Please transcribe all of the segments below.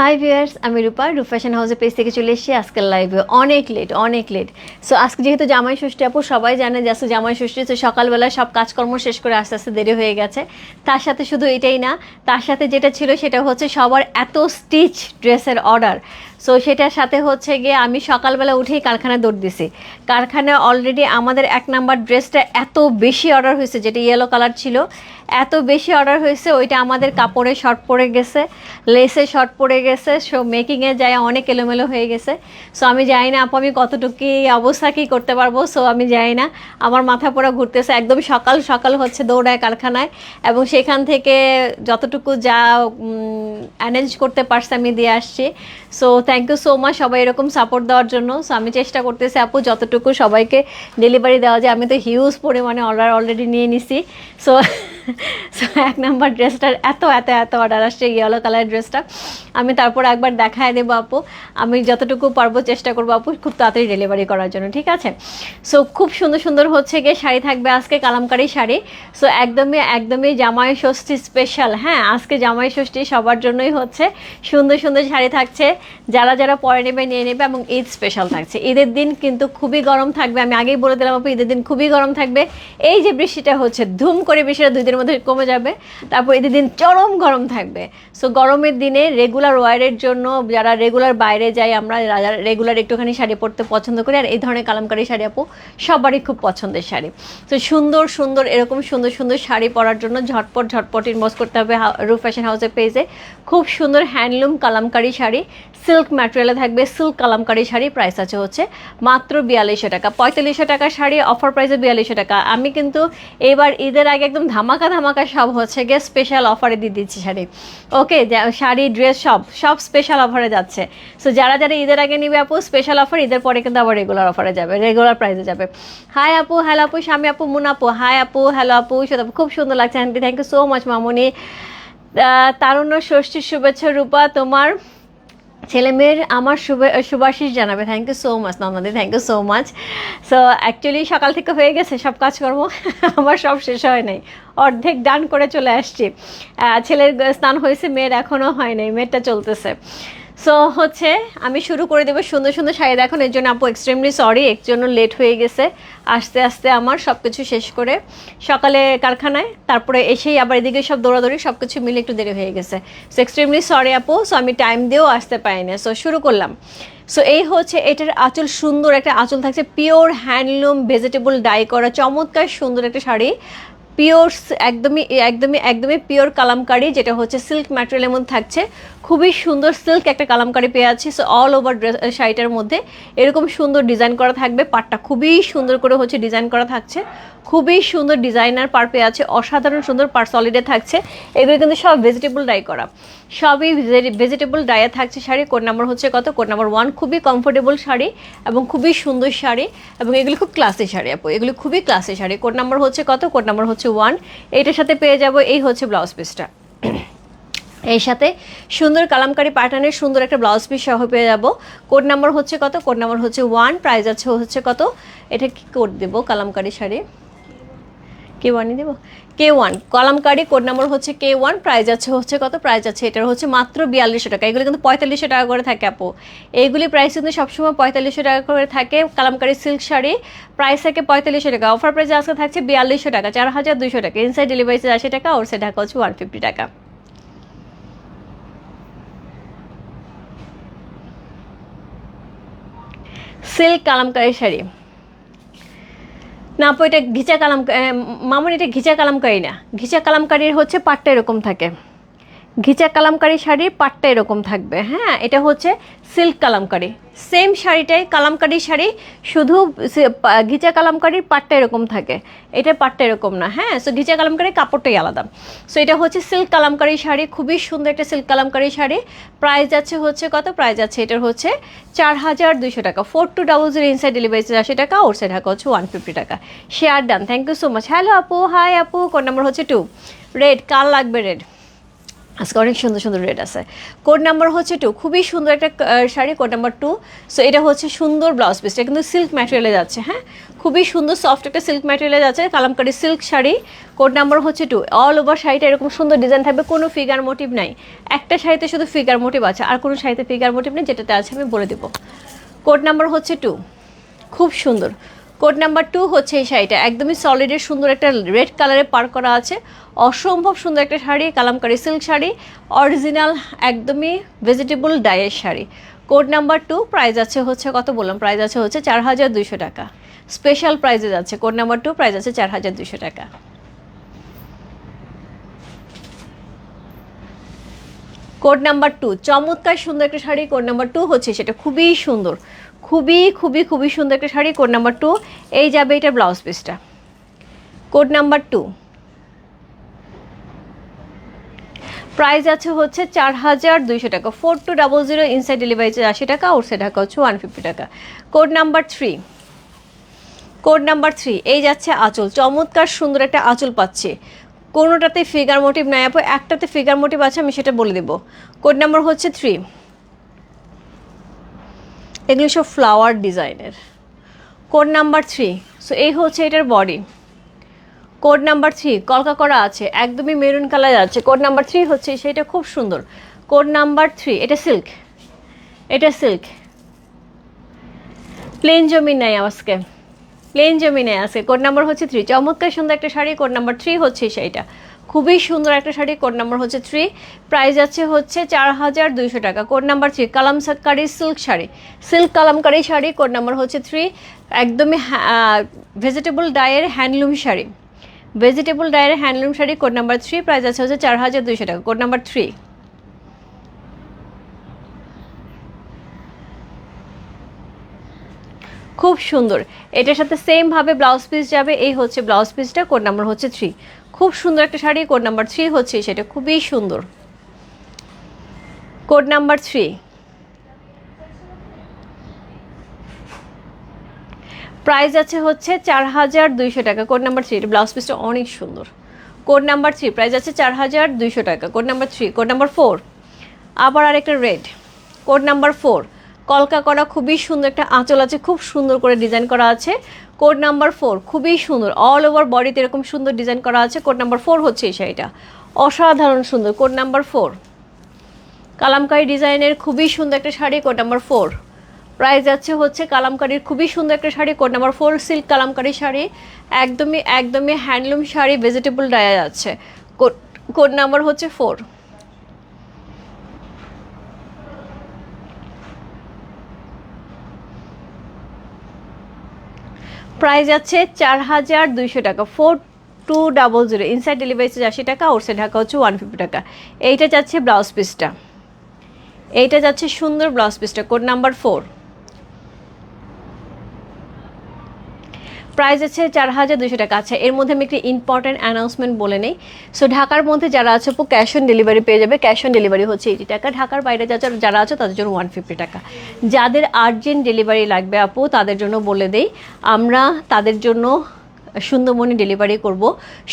Hi viewers আমি রূপা রূপ fashion হাউসের পেজ থেকে চলে এসেছি আজকের লাইভে অনেক লেট অনেক লেট সো আজকে যেহেতু জামাই ষষ্ঠী, আপু, সবাই জানে যে আজকে জামাই ষষ্ঠী তো সকালবেলা সব কাজকর্ম শেষ করে আস্তে আস্তে দেরি হয়ে গেছে। তার সাথে শুধু এটাই না, তার সাথে যেটা ছিল সেটা হচ্ছে সবার এত স্টিচ ড্রেসের অর্ডার সো সেটার সাথে হচ্ছে গিয়ে আমি সকালবেলা উঠেই কারখানায় দৌড় দিছি। কারখানায় অলরেডি আমাদের এক নাম্বার ড্রেসটা এত বেশি অর্ডার হয়েছে, যেটা ইয়েলো কালার ছিল, এত বেশি অর্ডার হয়েছে, ওইটা আমাদের কাপড়ে শর্ট পড়ে গেছে লেসে শর্ট পড়ে গেছে সো মেকিংয়ে যায় অনেক এলোমেলো হয়ে গেছে। সো আমি জানি না, আপু, আমি কতটুকু অবস্থা কী করতে পারব? সো আমি জানি না, আমার মাথা পোড়া ঘুরতেছে, একদম সকাল সকাল হচ্ছে দৌড়ায় কারখানায়, এবং সেখান থেকে যতটুকু যা অ্যারেঞ্জ করতে পারছে আমি দিয়ে আসছি। So thank you so much সবাই এরকম সাপোর্ট দেওয়ার জন্য। সো আমি চেষ্টা করতেছি আপু, যতটুকু সবাইকে ডেলিভারি দেওয়া যায়। আমি তো হিউজ পরিমাণে অর্ডার অলরেডি নিয়ে নিছি। সো সো এক নাম্বার ড্রেসটার এত এত এত অর্ডার আসছে ইয়েলো কালারের ড্রেসটা আমি তারপর একবার দেখায় দেবো আপু। আমি যতটুকু পারব চেষ্টা করব আপু, খুব তাড়াতাড়ি ডেলিভারি করার জন্য, ঠিক আছে? সো খুব সুন্দর সুন্দর হচ্ছে গিয়ে শাড়ি থাকবে আজকে কালামকারি শাড়ি। সো একদমই একদমই জামাই ষষ্ঠী স্পেশাল হ্যাঁ আজকে জামাই ষষ্ঠী সবার জন্যই হচ্ছে। সুন্দর সুন্দর শাড়ি থাকছে। যারা যারা পরে নেবে, নিয়ে নেবে এবং ঈদ স্পেশাল থাকছে। ঈদের দিন কিন্তু খুবই গরম থাকবে। আমি আগেই বলে দিলাম আপু, ঈদের দিন খুবই গরম থাকবে। এই যে বৃষ্টিটা হচ্ছে, ধুম করে বৃষ্টিটা দুই দিনের মধ্যে কমে যাবে। তারপর ঈদের দিন চরম গরম থাকবে। সো গরমের দিনে রেগুলার ওয়ারের জন্য যারা রেগুলার বাইরে যাই আমরা রেগুলার একটুখানি শাড়ি পরতে পছন্দ করি, আর এই ধরনের কালামকারি শাড়ি আপু, সবারই খুব পছন্দের শাড়ি। তো সুন্দর সুন্দর, এরকম সুন্দর সুন্দর শাড়ি পরার জন্য ঝটপট ঝটপট ইনভেস্ট করতে হবে রু ফ্যাশন হাউসের পেজে খুব সুন্দর হ্যান্ডলুম কালামকারি শাড়ি। সিল্ক ম্যাটেরিয়ালে থাকবে সিল্ক কালামকারি শাড়ি প্রাইস আছে হচ্ছে মাত্র বিয়াল্লিশশো টাকা। পঁয়তাল্লিশশো টাকা শাড়ি অফার প্রাইসে বিয়াল্লিশশো টাকা। আমি কিন্তু এবার ঈদের আগে একদম ধামাকা ধামাকা সব হচ্ছে গিয়ে স্পেশাল অফারে দিয়ে দিচ্ছি শাড়ি। ওকে শাড়ি ড্রেস সব সব স্পেশাল অফারে যাচ্ছে। সো যারা যারা ঈদের আগে নিবে আপু স্পেশাল অফার ঈদের পরে কিন্তু আবার রেগুলার অফারে যাবে রেগুলার প্রাইসে যাবে। হাই আপু হ্যালো আপু, স্বামী আপু, মুন আপু হাই আপু হ্যালো আপু সুদ আপু, খুব সুন্দর লাগছে aunty thank you so much মামুনি। তারুণ্য, ষষ্ঠীর শুভেচ্ছা, রূপা, তোমার ছেলে মেয়ের আমার শুভ শুভাশিস জানাবে thank you so much নন্দাদি thank you so much so actually সকাল থেকে হয়ে গেছে সব কাজকর্ম, আমার সব শেষ হয় নাই, অর্ধেক ডান করে চলে আসছি। ছেলের স্নান হয়েছে, মেয়ের এখনও হয় নাই, মেয়েরটা চলতেছে। সো হচ্ছে আমি শুরু করে দেবো সুন্দর সুন্দর শাড়ি। দেখুন, এর জন্য আপু এক্সট্রিমলি সরি এর জন্য লেট হয়ে গেছে। আস্তে আস্তে আমার সব কিছু শেষ করে সকালে কারখানায়, তারপরে এসেই আবার এদিকে সব দৌড়াদৌড়ি সব কিছু মিলে একটু দেরি হয়ে গেছে। সো এক্সট্রিমলি সরি আপু সো আমি টাইম দিয়েও আসতে পারি না সো শুরু করলাম। সো এই হচ্ছে এটার আঁচল সুন্দর একটা আঁচল থাকছে। পিওর হ্যান্ডলুম ভেজিটেবল ডাই করা, চমৎকার সুন্দর একটা শাড়ি। পিওর একদমই একদমই একদমই পিওর কালামকারি, যেটা হচ্ছে সিল্ক ম্যাটেরিয়ালের মধ্যে থাকছে। খুবই সুন্দর সিল্ক একটা কালামকারি পেয়ে আছি সো অল ওভার ড্রেস শাড়িটার মধ্যে। এরকম সুন্দর ডিজাইন করা থাকবে, পাটটা খুবই সুন্দর করে হচ্ছে ডিজাইন করা থাকছে। খুবই সুন্দর ডিজাইনার পার পেয়ে আছে অসাধারণ সুন্দর পার সলিডে থাকছে। এগুলো কিন্তু সব ভেজিটেবল ডাই করা। সবই ভেজিটেবল ডায়ে থাকছে শাড়ি কোড নাম্বার হচ্ছে কত? কোড নাম্বার ওয়ান খুবই কমফোর্টেবল শাড়ি এবং খুবই সুন্দর শাড়ি এবং এগুলি খুব ক্লাসি শাড়ি আপু, এগুলি খুবই ক্লাসি শাড়ি। কোড নাম্বার হচ্ছে কত? কোড নাম্বার হচ্ছে ওয়ান এইটার সাথে পেয়ে যাব, এই হচ্ছে ব্লাউজ পিসটা এর সাথে সুন্দর কালামকারি প্যাটার্নের সুন্দর একটা ব্লাউজ পিস সহ পেয়ে যাব। কোড নাম্বার হচ্ছে কত? কোড নাম্বার হচ্ছে ওয়ান প্রাইস আছে হচ্ছে কত? এটা কি কোড দেবো, কালামকারি শাড়ি? কে ওয়ানই দেবো? K one kalamkari code number হচ্ছে কে ওয়ান প্রাইজ আছে হচ্ছে কত? প্রাইজ আছে, এটার হচ্ছে মাত্র বিয়াল্লিশশো টাকা। এগুলো কিন্তু পঁয়তাল্লিশশো টাকা করে থাকে, আপু। এইগুলি প্রাইস কিন্তু সবসময় পঁয়তাল্লিশশো টাকা করে থাকে। কালামকারি সিল্ক শাড়ি প্রাইস থাকে পঁয়তাল্লিশশো টাকা। অফার প্রাইস আজকে থাকছে বিয়াল্লিশশো টাকা, চার হাজার দুশো টাকা। ইনসাইড ডেলিভারি চার্জ আশি টাকা ওর সাইড ঢাকা হচ্ছে ওয়ান ফিফটি টাকা। সিল্ক কালামকারি শাড়ি। না, আপু, এটা ঘিচা কালাম মামুন, এটা ঘিচা কালামকারী না। ঘিচা কালামকারীর হচ্ছে পাটটা এরকম থাকে। ঘিচা কালামকারি শাড়ির পাটটা এরকম থাকবে হ্যাঁ? এটা হচ্ছে সিল্ক কালামকারি। সেম শাড়িটাই কালামকারি শাড়ি, শুধু ঘিচা কালামকারির পাটটা এরকম থাকে। এটা পাটটা এরকম না হ্যাঁ? সো ঘিচা কালামকারির কাপড়টাই আলাদা। সো এটা হচ্ছে সিল্ক কালামকারি শাড়ি, খুবই সুন্দর একটা সিল্ক কালামকারি শাড়ি। প্রাইস আছে হচ্ছে কত? প্রাইস আছে এটার হচ্ছে চার হাজার দুশো টাকা four two double zero inside delivery আশি টাকা ওর সাইড ঢাকা হচ্ছে ওয়ান ফিফটি টাকা। Share done thank you so much hello আপু। হাই আপু। কোন নাম্বার হচ্ছে টু রেড কার লাগবে রেড আজকে অনেক সুন্দর সুন্দর রেট আছে। কোড নাম্বার হচ্ছে টু খুবই সুন্দর একটা sari code number two so এটা হচ্ছে সুন্দর ব্লাউজ পিসটা কিন্তু সিল্ক ম্যাটেরিয়ালে যাচ্ছে হ্যাঁ? খুবই সুন্দর সফট একটা সিল্ক ম্যাটেরিয়ালে যাচ্ছে, kalamkari silk sari. Code number হচ্ছে টু অল ওভার শাড়িটা এরকম সুন্দর ডিজাইন থাকবে, কোনো ফিগার মোটিভ নাই। একটা শাড়িতে শুধু ফিগার মোটিভ আছে, আর কোনো শাড়িতে ফিগার মোটিভ নেই, যেটাতে আছে আমি বলে দেবো। কোড নাম্বার হচ্ছে টু খুব সুন্দর। কোড নাম্বার টু হচ্ছে এই শাড়িটা। একদমই সলিডের সুন্দর একটা রেড কালারে পার করা আছে। অসম্ভব সুন্দর একটা শাড়ি, কালামকারি সিল্ক শাড়ি অরিজিনাল একদমই ভেজিটেবল ডাইয়ের sari. Code number two price আছে হচ্ছে, কত বললাম? প্রাইস আছে হচ্ছে চার হাজার দুইশো টাকা। স্পেশাল প্রাইজে যাচ্ছে। কোড নাম্বার টু প্রাইস আছে চার হাজার দুইশো টাকা। কোড নাম্বার টু, চমৎকার সুন্দর একটা শাড়ি। কোড নাম্বার টু হচ্ছে, সেটা খুবই সুন্দর। খুবই খুবই খুবই সুন্দর একটা শাড়ি। কোড নাম্বার টু এই যাবে এটার ব্লাউজ পিসটা কোড নাম্বার টু প্রাইস আছে হচ্ছে চার হাজার দুইশো টাকা। Four two double zero inside delivery আশি টাকা আউটসাইড টাকা হচ্ছে ওয়ান ফিফটি টাকা। Code number three code number three এই যাচ্ছে আঁচল। চমৎকার সুন্দর একটা আঁচল পাচ্ছে। কোনোটাতে ফিগার মোটিভ নাই আপু, একটাতে ফিগার মোটিভ আছে, আমি সেটা বলে দেবো। কোড নাম্বার হচ্ছে থ্রি এগুলো সব ফ্লাওয়ার ডিজাইনের কোড নাম্বার থ্রি সো এই হচ্ছে এটার বডি কোড নাম্বার থ্রি কলকা করা আছে, একদমই মেরুন কালার আছে। কোড নাম্বার থ্রি হচ্ছে, সেটা খুব সুন্দর। কোড নাম্বার থ্রি এটা সিল্ক এটা সিল্ক প্লেন জমি নাই আজকে। প্লেন জমিনে আছে কোড নাম্বার হচ্ছে থ্রি চমৎকার সুন্দর একটা শাড়ি। কোড নাম্বার থ্রি হচ্ছে সেইটা। খুবই সুন্দর একটা শাড়ি কোড নাম্বার হচ্ছে থ্রি প্রাইস আছে হচ্ছে চার হাজার দুইশো টাকা। Code number three kalamkari silk sari. Silk kalamkari sari code number হচ্ছে থ্রি একদমই ভেজিটেবল ডায়ের handloom sari. Vegetable Dyer handloom sari code number three price আছে হচ্ছে চার হাজার দুইশো টাকা। কোড নাম্বার থ্রি খুব সুন্দর। এটার সাথে সেমভাবে ব্লাউজ পিস যাবে। এই হচ্ছে ব্লাউজ পিসটা কোড নাম্বার হচ্ছে থ্রি খুব সুন্দর একটা শাড়ি কোড নাম্বার থ্রি হচ্ছে সেটা, খুবই সুন্দর। কোড নাম্বার থ্রি প্রাইস আছে হচ্ছে চার হাজার দুইশো টাকা কোড নাম্বার থ্রি ব্লাউজ পিসটা অনেক সুন্দর। কোড নাম্বার থ্রি প্রাইস আছে চার হাজার দুইশো টাকা code number three code number four আবার আরেকটা রেড কোড নাম্বার ফোর কলকা করা খুবই সুন্দর একটা আঁচল আছে, খুব সুন্দর করে ডিজাইন করা আছে। কোড নাম্বার ফোর খুবই সুন্দর। অল ওভার বডিতে এরকম সুন্দর ডিজাইন করা আছে। কোড নাম্বার ফোর হচ্ছে এই শাড়িটা। অসাধারণ সুন্দর। কোড নাম্বার ফোর কালামকারি ডিজাইনের খুবই সুন্দর একটা sari code number four price যাচ্ছে হচ্ছে কালামকারির খুবই সুন্দর একটা sari code number four silk kalamkari sari. একদমই একদমই হ্যান্ডলুম শাড়ি ভেজিটেবল ডায়া যাচ্ছে। কোড কোড নাম্বার হচ্ছে ফোর প্রাইস আছে চার হাজার দুইশো টাকা। Four two double zero inside delivery charge আশি টাকা আউটসাইড ঢাকা হচ্ছে ওয়ান ফিফটি টাকা। এইটা যাচ্ছে ব্লাউজ পিসটা এইটা যাচ্ছে সুন্দর ব্লাউজ পিসটা কোড নাম্বার ফোর প্রাইস আছে চার হাজার দুশো টাকা। আছে এর মধ্যে আমি একটি ইম্পর্ট্যান্ট অ্যানাউন্সমেন্ট বলে নেই। সো ঢাকার মধ্যে যারা আছে, আপু ক্যাশ অন ডেলিভারি পেয়ে যাবে। ক্যাশ অন ডেলিভারি হচ্ছে এইটি টাকা। ঢাকার বাইরে যারা যারা আছে, তাদের জন্য ওয়ান ফিফটি টাকা। যাদের আর্জেন্ট ডেলিভারি লাগবে, আপু, তাদের জন্য বলে দেই, আমরা তাদের জন্য সুন্দরবনে ডেলিভারি করব।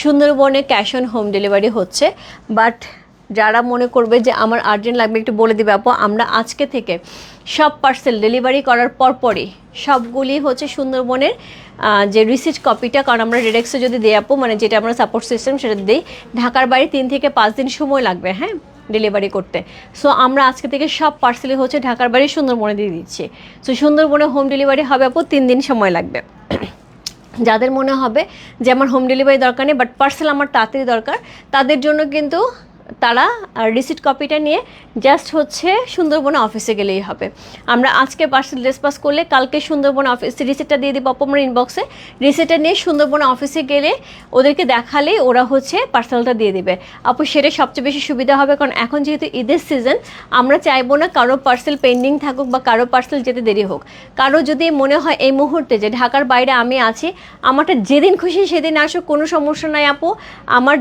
সুন্দরবনে ক্যাশ অন হোম ডেলিভারি হচ্ছে। বাট যারা মনে করবে যে, আমার আর্জেন্ট লাগবে, একটু বলে দিবে, আপু। আমরা আজকে থেকে সব পার্সেল ডেলিভারি করার পরপরই। সবগুলি হচ্ছে সুন্দরবনের যে রিসিট কপিটা কারণ আমরা রেডেক্সে যদি দিই আপু মানে যেটা আমরা সাপোর্ট সিস্টেম সেটা দিই, ঢাকার বাইরে তিন থেকে পাঁচ দিন সময় লাগবে হ্যাঁ ডেলিভারি করতে। সো আমরা আজকে থেকে সব পার্সেলই হচ্ছে ঢাকার বাড়ি সুন্দরবনে দিয়ে দিচ্ছি। সো সুন্দরবনে হোম ডেলিভারি হবে আপু, তিন দিন সময় লাগবে। যাদের মনে হবে যে আমার হোম ডেলিভারি দরকার নেই বাট পার্সেল আমার তাড়াতাড়ি দরকার, তাদের জন্য কিন্তু তারা রিসিট কপিটা নিয়ে জাস্ট হচ্ছে সুন্দরবন অফিসে গেলেই হবে। আমরা আজকে পার্সেল ডিসপাস করলে কালকে সুন্দরবন অফিসে রিসিটটা দিয়ে দিব আপনার ইনবক্সে রিসিটটা নিয়ে সুন্দরবন অফিসে গেলে ওদেরকে দেখালেই ওরা হচ্ছে পার্সেলটা দিয়ে দিবে। আপু, সেটা সবচেয়ে বেশি সুবিধা হবে কারণ এখন যেহেতু ঈদের সিজন আমরা চাইব না কারও পার্সেল পেন্ডিং থাকুক বা কারও পার্সেল যেতে দেরি হোক। কারও যদি মনে হয় এই মুহূর্তে যে ঢাকার বাইরে আমি আছি, আমারটা যেদিন খুশি সেদিন আসুক, কোনো সমস্যা নাই আপু। আমার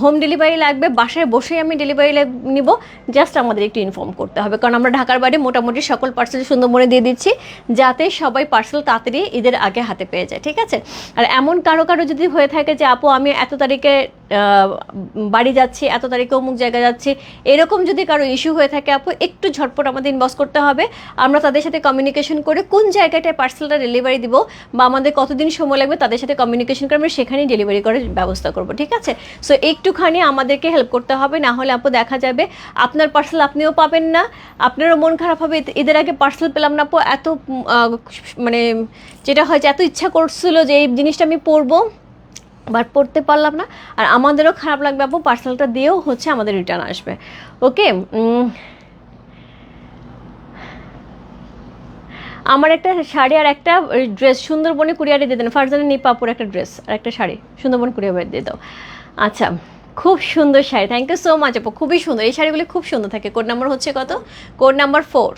হোম ডেলিভারি লাগবে, বাসায় বসেই আমি ডেলিভারি নিব। জাস্ট আমাদের একটু ইনফর্ম করতে হবে। কারণ আমরা ঢাকার বাইরে মোটামুটি সকল পার্সেল সুন্দরবনে দিয়ে দিচ্ছি, যাতে সবাই পার্সেল তাড়াতাড়ি ঈদের আগে হাতে পেয়ে যায়, ঠিক আছে? আর এমন কারও কারও যদি হয়ে থাকে যে, আপু, আমি এত তারিখে বাড়ি যাচ্ছি, এত তারিখে অমুক জায়গায় যাচ্ছি। এরকম যদি কারও ইস্যু হয়ে থাকে, আপু, একটু ঝটপট আমাদের ইনবক্স করতে হবে। আমরা তাদের সাথে কমিউনিকেশন করে কোন জায়গাটায় পার্সেলটা ডেলিভারি দিব বা আমাদের কতদিন সময় লাগবে তাদের সাথে কমিউনিকেশন করে আমরা সেখানেই ডেলিভারি করার ব্যবস্থা করব, ঠিক আছে? সো একটুখানি আমাদেরকে হেল্প করতে হবে, না হলে আপু দেখা যাবে আপনার পার্সেল আপনিও পাবেন না। আপনারও মন খারাপ হবে এদের আগে পার্সেল পেলাম না, আপু, এত মানে যেটা হয় যে এত ইচ্ছা করছিল যে এই জিনিসটা আমি পরবো। বাট পড়তে পারলাম না। আর আমাদেরও খারাপ লাগবে আপু, পার্সেলটা দিয়েও হচ্ছে আমাদের রিটার্ন আসবে। ওকে আমার একটা শাড়ি আর একটা ড্রেস সুন্দরবনে কুরিয়ারে দিয়ে দেন। ফারজানের নিপাপুর একটা ড্রেস আর একটা শাড়ি সুন্দরবন কুরিয়ারে দিয়ে দাও। আচ্ছা খুব সুন্দর sari thank you so much আপু, খুবই সুন্দর। এই শাড়িগুলি খুব সুন্দর থাকে। কোড নাম্বার হচ্ছে কত? কোড নাম্বার ফোর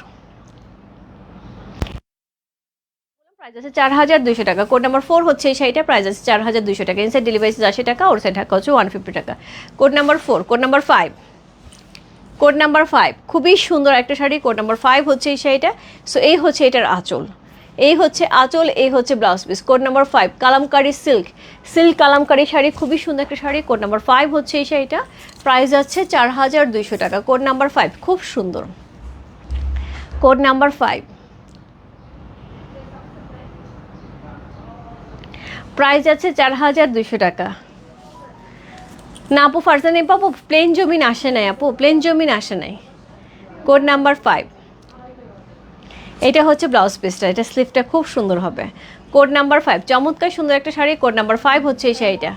প্রাইস আছে চার হাজার দুইশো টাকা। কোড নাম্বার ফোর হচ্ছে এই শাড়িটা প্রাইস আছে চার হাজার দুইশো টাকা। ইনসাইড ডেলিভারি আশি টাকা ওর সাইড ঢাকা হচ্ছে ওয়ান ফিফটি টাকা। Code number four code number five code number five খুবই সুন্দর একটা শাড়ি। কোড নাম্বার ফাইভ হচ্ছে এই শাড়িটা। সো এই হচ্ছে এটার আঁচল। এই হচ্ছে আঁচল, এই হচ্ছে blouse piece code number five kalamkari silk silk kalamkari sari, খুবই সুন্দর একটা শাড়ি। কোড নাম্বার ফাইভ হচ্ছে এই শাড়িটা। প্রাইস আছে চার হাজার দুইশো টাকা। কোড নাম্বার ফাইভ খুব সুন্দর। কোড নাম্বার ফাইভ প্রাইস আছে চার হাজার দুইশো টাকা। না, আপু, ফারজান এই পাবো প্লেন জমিন আসে নাই, আপু প্লেন জমিন আসে নাই। কোড নাম্বার ফাইভ এটা হচ্ছে ব্লাউজ পিসটা এটা স্লিভটা খুব সুন্দর হবে। কোড নাম্বার ফাইভ চমৎকার সুন্দর একটা শাড়ি। কোড নাম্বার ফাইভ হচ্ছে এই শাড়িটা।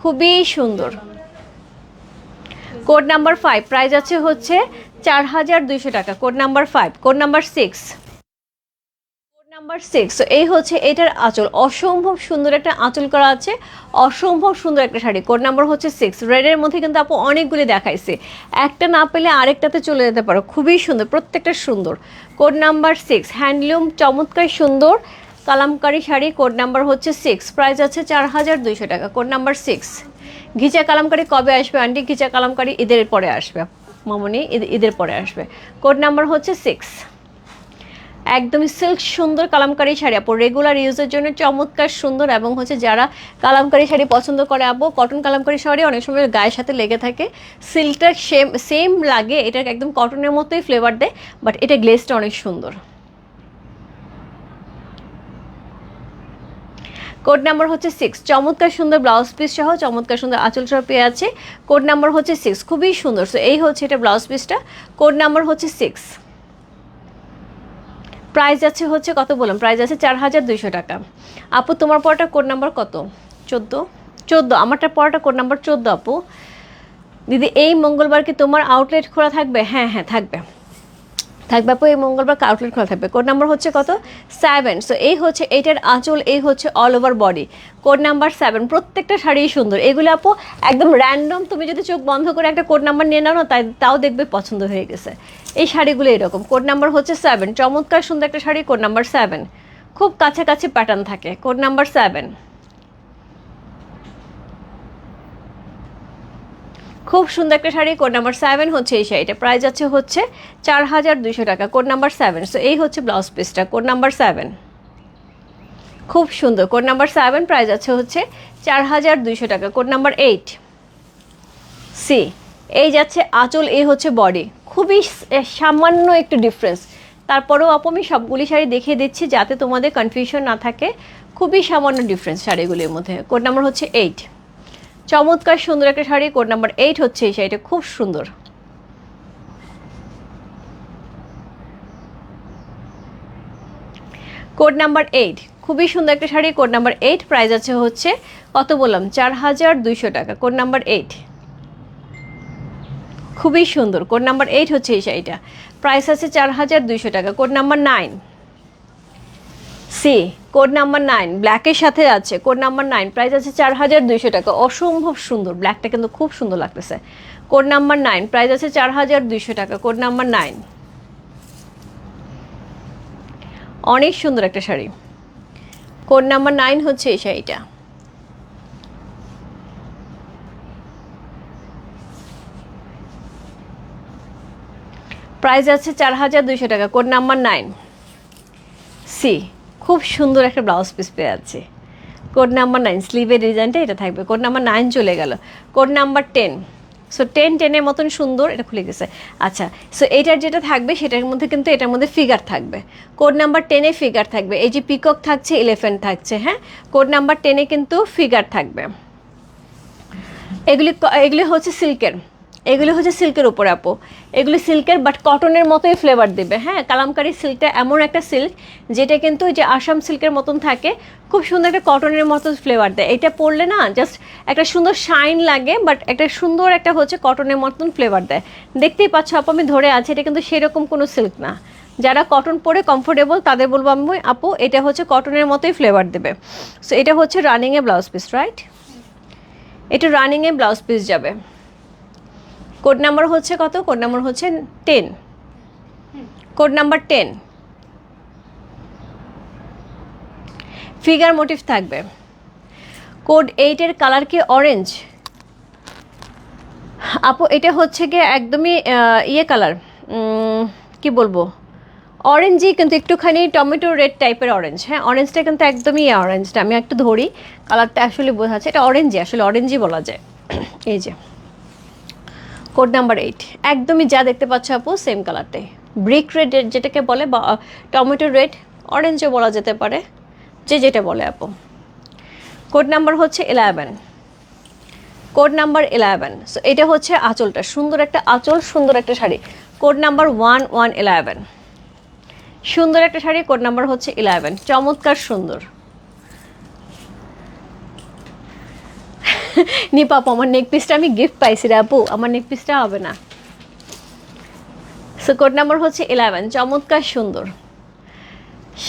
খুবই সুন্দর। কোড নাম্বার ফাইভ প্রাইস আছে হচ্ছে চার হাজার দুইশো টাকা। Code number five code number six number six এই হচ্ছে এটার আঁচল। অসম্ভব সুন্দর একটা আঁচল করা আছে, অসম্ভব সুন্দর একটা শাড়ি। কোড নাম্বার হচ্ছে সিক্স রেডের মধ্যে কিন্তু আপু অনেকগুলি দেখাইছে। একটা না পেলে আরেকটাতে চলে যেতে পারো। খুবই সুন্দর, প্রত্যেকটা সুন্দর। কোড নাম্বার সিক্স হ্যান্ডলুম চমৎকার, সুন্দর, কালামকারি শাড়ি। কোড নাম্বার হচ্ছে সিক্স প্রাইস আছে চার হাজার দুইশো টাকা। কোড নাম্বার সিক্স ঘিচা কালামকারি কবে আসবে আন্টি? ঘিচা কালামকারি ঈদের পরে আসবে। মামনি, ঈদ- ঈদের পরে আসবে। কোড নাম্বার হচ্ছে সিক্স একদমই সিল্ক সুন্দর কালামকারি শাড়ি। আপু রেগুলার ইউজের জন্য চমৎকার সুন্দর এবং হচ্ছে যারা কালামকারি শাড়ি পছন্দ করে, আপু কটন কালামকারি শাড়ি অনেক সময় গায়ের সাথে লেগে থাকে। সিল্কটা সেম সেম লাগে এটা একদম কটনের মতোই ফ্লেভার দেয় বাট এটা গ্লেসটা অনেক সুন্দর। কোড নাম্বার হচ্ছে সিক্স চমৎকার সুন্দর ব্লাউজ পিস সহ চমৎকার সুন্দর আঁচল সহ পেয়ে আছে। কোড নাম্বার হচ্ছে সিক্স খুবই সুন্দর। সো এই হচ্ছে এটা ব্লাউজ পিসটা কোড নাম্বার হচ্ছে সিক্স প্রাইস আছে হচ্ছে কত বললাম? প্রাইস আছে চার হাজার দুইশো টাকা। আপু, তোমার পরটা কোড নাম্বার কত? চোদ্দ? চোদ্দ। আমারটা পরটা কোড নাম্বার চোদ্দ, আপু। দিদি, এই মঙ্গলবার কি তোমার আউটলেট খোলা থাকবে? হ্যাঁ হ্যাঁ থাকবে। থাকবে আপু, এই মঙ্গলবার আউটলেট খোলা থাকবে। কোড নাম্বার হচ্ছে কত? সেভেন সো এই হচ্ছে, এইটার আঁচল, এই হচ্ছে all over body code number seven প্রত্যেকটা শাড়ি সুন্দর। এগুলো আপু, একদম র্যান্ডম তুমি যদি চোখ বন্ধ করে একটা কোড নাম্বার নিয়ে নাও না, তাই, তাও দেখবে পছন্দ হয়ে গেছে। এই শাড়িগুলো এরকম। কোড নাম্বার হচ্ছে সেভেন চমৎকার সুন্দর একটা শাড়ি কোড নাম্বার সেভেন খুব কাছাকাছি প্যাটার্ন থাকে। কোড নাম্বার সেভেন খুব সুন্দর একটা শাড়ি কোড নাম্বার সেভেন হচ্ছে এই শাড়িটা। প্রাইস আছে হচ্ছে চার হাজার দুইশো টাকা কোড নাম্বার সেভেন সো এই হচ্ছে ব্লাউজ পিসটা কোড নাম্বার সেভেন খুব সুন্দর কোড নাম্বার সেভেন প্রাইস আছে হচ্ছে চার হাজার দুইশো টাকা কোড নাম্বার এইট সি এই যাচ্ছে আঁচল, এই হচ্ছে বডি খুবই সামান্য একটু ডিফারেন্স তারপরেও আপু আমি সবগুলি শাড়ি দেখিয়ে দিচ্ছি যাতে তোমাদের কনফিউশন না থাকে। খুবই সামান্য ডিফারেন্স শাড়িগুলির মধ্যে। কোড নাম্বার হচ্ছে এইট চমৎকার, সুন্দর একটা শাড়ি। কোড নাম্বার এইট হচ্ছে এই শাড়িটা। খুব সুন্দর। Code number eight. খুবই সুন্দর একটা sari. Code number eight price আছে হচ্ছে, কত বললাম? চার হাজার দুইশো টাকা। Code number eight. খুবই সুন্দর। কোড নাম্বার এইট হচ্ছে এই শাড়িটা। প্রাইস আছে চার হাজার দুইশো টাকা। Code number nine. C code number nine ব্ল্যাকের সাথে আছে কোড নাম্বার নাইন প্রাইস আছে চার হাজার দুইশো টাকা। অসম্ভব সুন্দর ব্ল্যাকটা কিন্তু খুব সুন্দর লাগতেছে। কোড নাম্বার নাইন প্রাইস আছে চার হাজার দুইশো টাকা কোড নাম্বার নাইন অনেক সুন্দর একটা শাড়ি। কোড নাম্বার নাইন হচ্ছে এই শাড়িটা। প্রাইস আছে চার হাজার দুইশো টাকা কোড নাম্বার নাইন সি খুব সুন্দর একটা ব্লাউজ পিস পেয়ে আছে কোড নাম্বার নাইন স্লিভের ডিজাইনটা এটা থাকবে। কোড নাম্বার নাইন চলে গেল। Code number ten so ten টেনের মতন সুন্দর, এটা খুলে গেছে। আচ্ছা সো এটার যেটা থাকবে, সেটার মধ্যে কিন্তু এটার মধ্যে ফিগার থাকবে। কোড নাম্বার টেনে ফিগার থাকবে। এই যে পিকক থাকছে ইলেফেন্ট থাকছে হ্যাঁ? কোড নাম্বার টেনে কিন্তু ফিগার থাকবে। এগুলি এগুলি হচ্ছে সিল্কের এগুলি হচ্ছে সিল্কের উপরে, আপু। এগুলি সিল্কের বাট কটনের মতোই ফ্লেভার দেবে হ্যাঁ? কালামকারি সিল্কটা এমন একটা সিল্ক যেটা কিন্তু যে আসাম সিল্কের মতন থাকে, খুব সুন্দর একটা কটনের মতো ফ্লেভার দেয়। এটা পরলে না জাস্ট একটা সুন্দর শাইন লাগে বাট একটা সুন্দর একটা হচ্ছে কটনের মতন ফ্লেভার দেয়। দেখতেই পাচ্ছ আপু, আমি ধরে আছি, এটা কিন্তু সেরকম কোনো সিল্ক না। যারা কটন পরে কমফোর্টেবল তাদের বলব আমি, আপু, এটা হচ্ছে কটনের মতোই ফ্লেভার দেবে। সো এটা হচ্ছে রানিংয়ে ব্লাউজ পিস রাইট এটা রানিংয়ে ব্লাউজ পিস যাবে। কোড নাম্বার হচ্ছে কত? কোড নাম্বার হচ্ছে ten code number ten figure motif থাকবে। কোড এইটের কালার কি অরেঞ্জ আপু, এটা হচ্ছে গিয়ে একদমই ইয়ে কালার কি বলব? অরেঞ্জই কিন্তু একটুখানি টমেটো রেড টাইপের অরেঞ্জ হ্যাঁ অরেঞ্জটা কিন্তু একদমই ইয়ে অরেঞ্জটা আমি একটু ধরি। কালারটা আসলে বোঝা যাচ্ছে। এটা অরেঞ্জই আসলে অরেঞ্জই বলা যায়। এই যে। কোড নাম্বার এইট একদমই যা দেখতে পাচ্ছ আপু সেম কালারটাই ব্রিক রেড যেটাকে বলে বা টমেটো রেড অরেঞ্জও বলা যেতে পারে। যে যেটা বলে আপু। কোড নাম্বার হচ্ছে eleven code number eleven so এটা হচ্ছে আঁচলটা। সুন্দর একটা আঁচল, সুন্দর একটা sari. Code number one one eleven সুন্দর একটা শাড়ি কোড নাম্বার হচ্ছে ইলেভেন চমৎকার সুন্দর। নিপা আপু আমার নেক পিসটা আমি গিফট পাইছি রে আপু, আমার নেক পিসটা হবে না। সো কোড নাম্বার হচ্ছে ইলেভেন চমৎকার সুন্দর।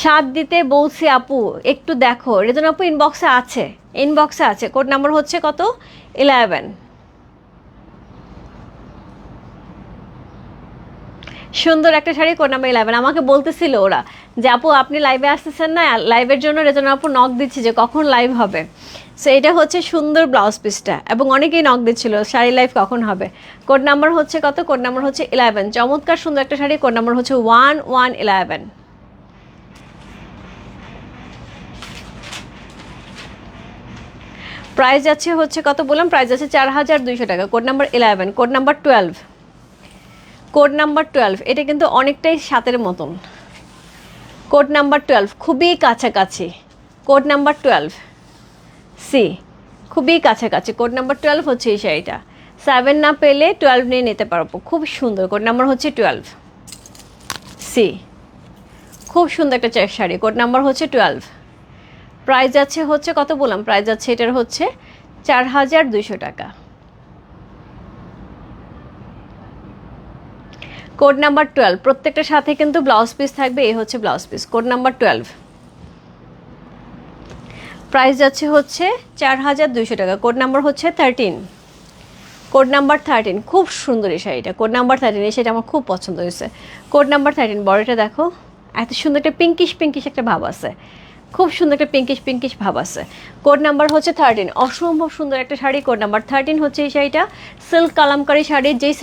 সাত দিতে বলছি আপু, একটু দেখো রেজন আপু ইনবক্সে আছে ইনবক্সে আছে কোড নাম্বার হচ্ছে কত? ইলেভেন সুন্দর একটা শাড়ি কোড নাম্বার ইলেভেন আমাকে বলতেছিল ওরা যে, আপু, আপনি লাইভে আসতেছেন না? লাইভের জন্য রেজন আপু নক দিচ্ছি যে, কখন লাইভ হবে? সো এটা হচ্ছে সুন্দর ব্লাউজ পিসটা এবং অনেকেই নক দিচ্ছিল শাড়ি লাইভ কখন হবে? কোড নাম্বার হচ্ছে কত? কোড নাম্বার হচ্ছে ইলেভেন চমৎকার সুন্দর একটা শাড়ি কোড নাম্বার হচ্ছে ওয়ান ওয়ান ইলেভেন প্রাইস যাচ্ছে হচ্ছে কত বললাম? প্রাইস যাচ্ছে চার হাজার দুইশো টাকা। Code number eleven code number twelve code number twelve এটা কিন্তু অনেকটাই সাতের মতন। কোড নাম্বার টুয়েলভ খুবই কাছাকাছি। কোড নাম্বার টুয়েলভ সি খুবই কাছাকাছি। কোড নাম্বার টুয়েলভ হচ্ছে এই শাড়িটা। সেভেন না পেলে টুয়েলভ নিয়ে নিতে পারব। খুব সুন্দর, কোড নাম্বার হচ্ছে টুয়েলভ সি খুব সুন্দর একটা শাড়ি। কোড নাম্বার হচ্ছে টুয়েলভ প্রাইস যাচ্ছে হচ্ছে কত বললাম? প্রাইস যাচ্ছে এটার হচ্ছে চার হাজার দুইশো টাকা। Code number twelve. প্রত্যেকটার সাথে কিন্তু ব্লাউজ পিস থাকবে, এই হচ্ছে blouse piece code number twelve. Price যাচ্ছে হচ্ছে চার হাজার দুইশো টাকা, কোড নাম্বার হচ্ছে থার্টিন কোড নাম্বার থার্টিন খুব সুন্দর এই শাড়িটা, কোড নাম্বার থার্টিন এই শাড়িটা আমার খুব পছন্দ হয়েছে। কোড নাম্বার থার্টিন বডিটা দেখো, এত সুন্দর একটা পিঙ্কিশ পিঙ্কিশ একটা ভাব আছে। খুব সুন্দর একটা পিঙ্কিশ পিঙ্কিশ ভাব আছে। কোড নাম্বার হচ্ছে থার্টিন অসম্ভব সুন্দর একটা শাড়ি কোড নাম্বার থার্টিন হচ্ছে এই শাড়িটা। সিল্ক কালামকারি শাড়ির যেই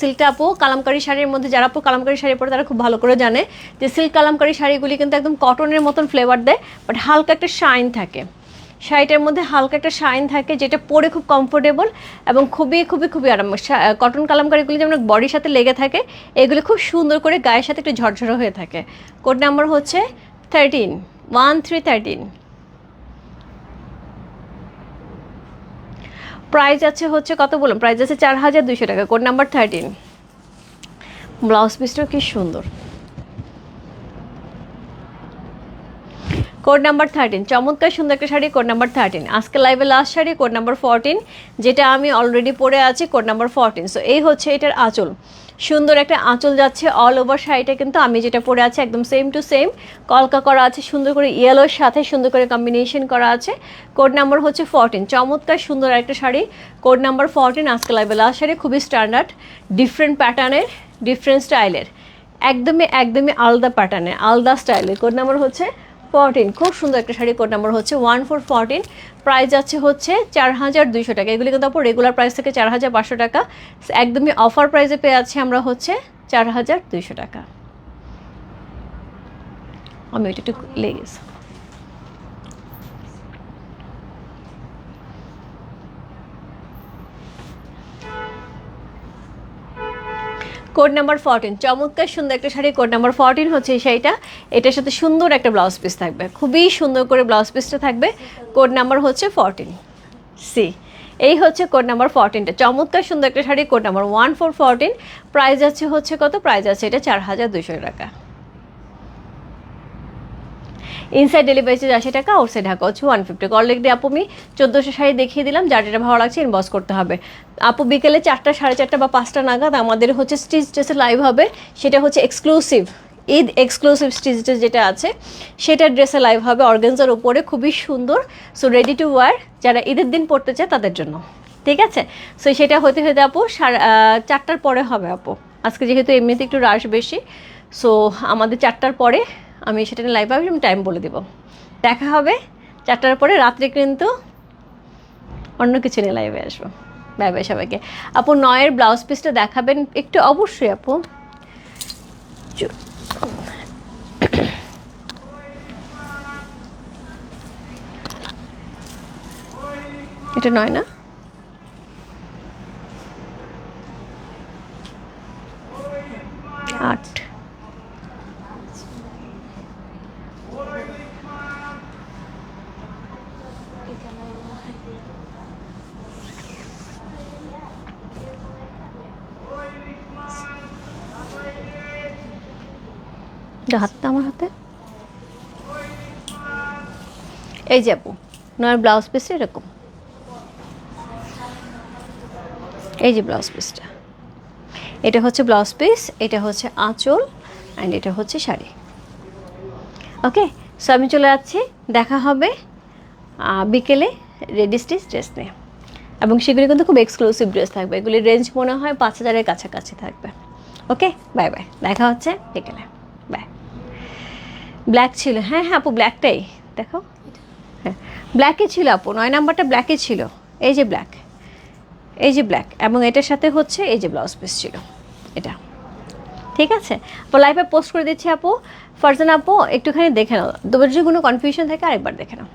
সিল্কটা আপু, কালামকারি শাড়ির মধ্যে যারা আপু কালামকারি শাড়ি পরে তারা খুব ভালো করে জানে যে সিল্ক কালামকারি শাড়িগুলি কিন্তু একদম কটনের মতন ফ্লেভার দেয় বাট হালকা একটা শাইন থাকে। শাড়িটার মধ্যে হালকা একটা শাইন থাকে যেটা পরে খুব কমফোর্টেবল এবং খুবই খুবই খুবই আরাম কটন কালামকারিগুলি যেমন বডির সাথে লেগে থাকে, এগুলি খুব সুন্দর করে গায়ের সাথে একটু ঝরঝরো হয়ে থাকে। কোড নাম্বার হচ্ছে thirteen one three thirteen price আছে হচ্ছে কত বলুন প্রাইস আছে চার হাজার দুইশো টাকা। কোড নাম্বার থার্টিন ব্লাউজ পিসটাও কি সুন্দর। কোড নাম্বার থার্টিন চমৎকার সুন্দর একটা শাড়ি কোড নাম্বার থার্টিন আজকে লাইভে last sari code number fourteen যেটা আমি অলরেডি পরে আছি কোড নাম্বার ফোরটিন সো এই হচ্ছে এটার আঁচল। সুন্দর একটা আঁচল যাচ্ছে অল ওভার শাড়িটা কিন্তু আমি যেটা পরে আছে একদম সেম টু সেম কলকা করা আছে, সুন্দর করে ইয়েলোর সাথে সুন্দর করে কম্বিনেশন করা আছে। কোড নাম্বার হচ্ছে ফোরটিন চমৎকার সুন্দর একটা শাড়ি। কোড নাম্বার ফোরটিন আজকে লাইভে লাস্ট শাড়ি, খুবই স্ট্যান্ডার্ড ডিফারেন্ট প্যাটার্নের ডিফারেন্ট স্টাইলের একদমই একদমই আলাদা প্যাটার্নের আলাদা স্টাইলের কোড নাম্বার হচ্ছে ফোরটিন খুব সুন্দর একটা শাড়ি কোড নাম্বার হচ্ছে ওয়ান ফোর ফোরটিন প্রাইস যাচ্ছে হচ্ছে চার হাজার দুইশো টাকা। এগুলি কিন্তু আপনার রেগুলার প্রাইস থেকে চার হাজার পাঁচশো টাকা। একদমই অফার প্রাইসে পেয়ে যাচ্ছি আমরা হচ্ছে চার হাজার দুইশো টাকা। আমি ওইটা একটু লেগেছে। কোড নাম্বার ফোরটিন চমৎকার সুন্দর একটা শাড়ি কোড নাম্বার ফোরটিন হচ্ছে সেইটা এটার সাথে সুন্দর একটা ব্লাউজ পিস থাকবে। খুবই সুন্দর করে ব্লাউজ পিসটা থাকবে। কোড নাম্বার হচ্ছে ফোরটিন সি। এই হচ্ছে কোড নাম্বার ফোরটিনটা চমৎকার সুন্দর একটা sari code number one four fourteen price আছে হচ্ছে কত? প্রাইস আছে এটা চার হাজার দুশো টাকা। ইনসাইড ডেলিভারি চার্জ আশি টাকা আউটসাইড ঢাকা হচ্ছে ওয়ান ফিফটি অলরেডি আপু আমি চোদ্দোশো শাড়ি দেখিয়ে দিলাম, যার যেটা ভালো লাগছে ইনবক্স করতে হবে। আপু বিকেলে চারটা, সাড়ে চারটা বা পাঁচটা নাগাদ আমাদের হচ্ছে স্টিচ ড্রেসে লাইভ হবে। সেটা হচ্ছে exclusive Eid exclusive stitch dress যেটা আছে, সেটা ড্রেসে লাইভ হবে। অর্গেন্সার উপরে খুবই সুন্দর। সো রেডি টু ওয়ার যারা ঈদের দিন পড়তে চায় তাদের জন্য। ঠিক আছে? সো সেটা হতে হতে আপু চারটার পরে হবে আপু। আজকে যেহেতু এমনিতে একটু রাশ বেশি সো আমাদের চারটার পরে আমি সেটা নিয়ে লাইভ আমি টাইম বলে দেব। দেখা হবে চারটার পরে, রাত্রে কিন্তু অন্য কিছু নিয়ে লাইভে আসব। বাই বাই সবাইকে। আপু, নয়ের ব্লাউজ পিসটা দেখাবেন একটু? অবশ্যই আপু। এটা নয় না আট এটা হাতটা আমার হাতে এই যে আপু নয় ব্লাউজ পিসটা এরকম। এই যে ব্লাউজ পিসটা। এটা হচ্ছে ব্লাউজ পিস, এটা হচ্ছে আঁচল অ্যান্ড এটা হচ্ছে শাড়ি। ওকে সো আমি চলে যাচ্ছি। দেখা হবে বিকেলে রেডি স্টিচ ড্রেস নিয়ে। এবং সেগুলি কিন্তু খুব এক্সক্লুসিভ ড্রেস থাকবে। এগুলির রেঞ্জ মনে হয় পাঁচ হাজারের কাছাকাছি থাকবে। ওকে বাই বাই দেখা হচ্ছে বিকেলে। বাই ব্ল্যাক ছিল। হ্যাঁ হ্যাঁ আপু ব্ল্যাকটাই দেখো ব্ল্যাকই ছিল আপু, নয় নাম্বারটা ব্ল্যাকে ছিল। এই যে ব্ল্যাক এই যে ব্ল্যাক এবং এটার সাথে হচ্ছে এই যে ব্লাউজ পিস ছিল, এটা। ঠিক আছে? লাইভে পোস্ট করে দিচ্ছি আপু। ফারজান আপু, একটুখানি দেখে নাও। তোমার যদি কোনো কনফিউশন থাকে, আরেকবার দেখে নাও।